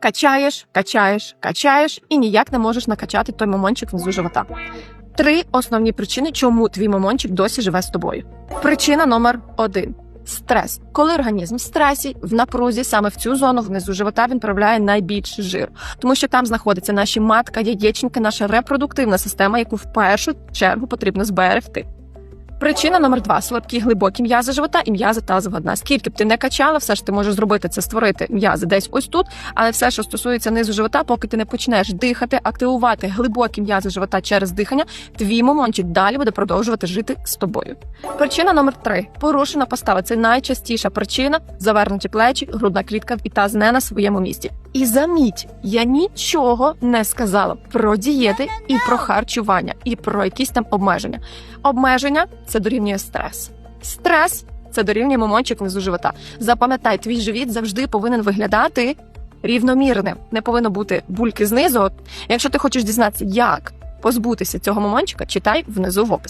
Качаєш, качаєш, качаєш і ніяк не можеш накачати той мамончик внизу живота. Три основні причини, чому твій мамончик досі живе з тобою. Причина номер один. Стрес. Коли організм в стресі, в напрузі, саме в цю зону внизу живота він проявляє найбільший жир, тому що там знаходиться наші матка, яєчники, наша репродуктивна система, яку в першу чергу потрібно зберегти. Причина номер два слабкі глибокі м'язи живота і м'язи тазового дна. Скільки б ти не качала, все ж ти можеш зробити це, створити м'язи десь ось тут, але все, що стосується низу живота, поки ти не почнеш дихати, активувати глибокі м'язи живота через дихання, твій мамончик далі буде продовжувати жити з тобою. Причина номер три порушена постава. Це найчастіша причина завернуті плечі, грудна клітка і таз не на своєму місці. І заміть, я нічого не сказала про дієти і про харчування, і про якісь там обмеження. Обмеження це дорівнює стрес. Стрес це дорівнює момончик внизу живота. Запам'ятай, твій живіт завжди повинен виглядати рівномірним. Не повинно бути бульки знизу. Якщо ти хочеш дізнатися, як позбутися цього момончика, читай внизу в описі.